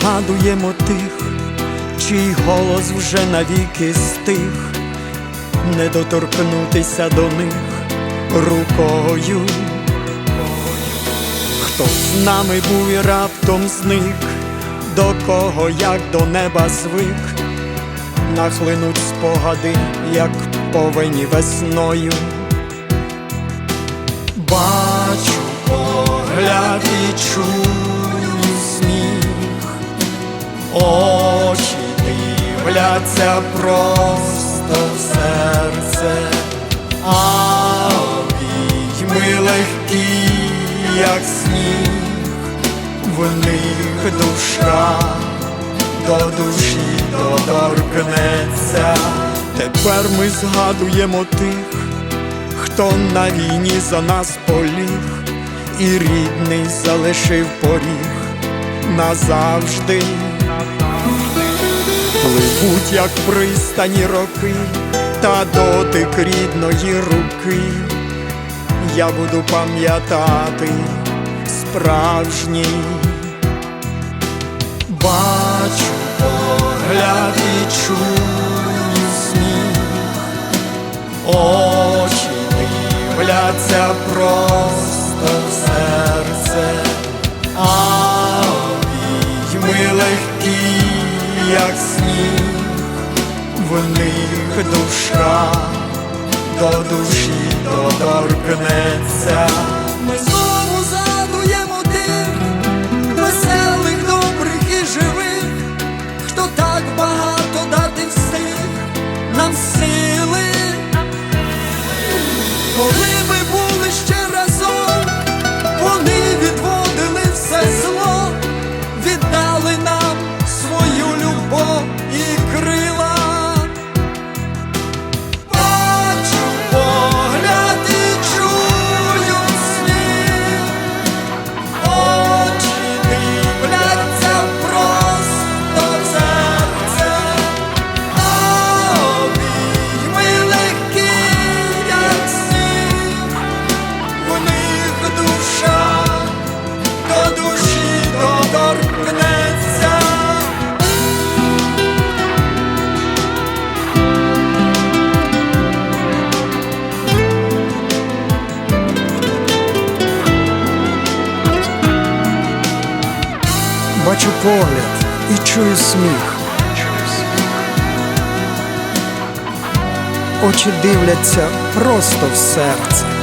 згадуємо тих, чий голос вже навіки стих, не доторкнутися до них рукою. Хто з нами був і раптом зник, до кого як до неба звик, нахлинуть спогади, як повені весною. Бачу погляд і чую дивляться просто серце, а обійми легкі, як сніг, в них душа до душі доторкнеться. Тепер ми згадуємо тих хто на війні за нас поліг, і рідний залишив поріг назавжди. Пливуть, як пристані роки, та дотик рідної руки. Я буду пам'ятати справжній. Бачу погляд і чую сміх. Очі дивляться просто в серце, а обійми легкі, як сніг, в них душа до душі доторкнеться. Ми знову задуємо тих веселих, добрих і живих, хто так багато дати встиг нам сили. Коли Бачу погляд і чую сміх. Очі дивляться просто в серце.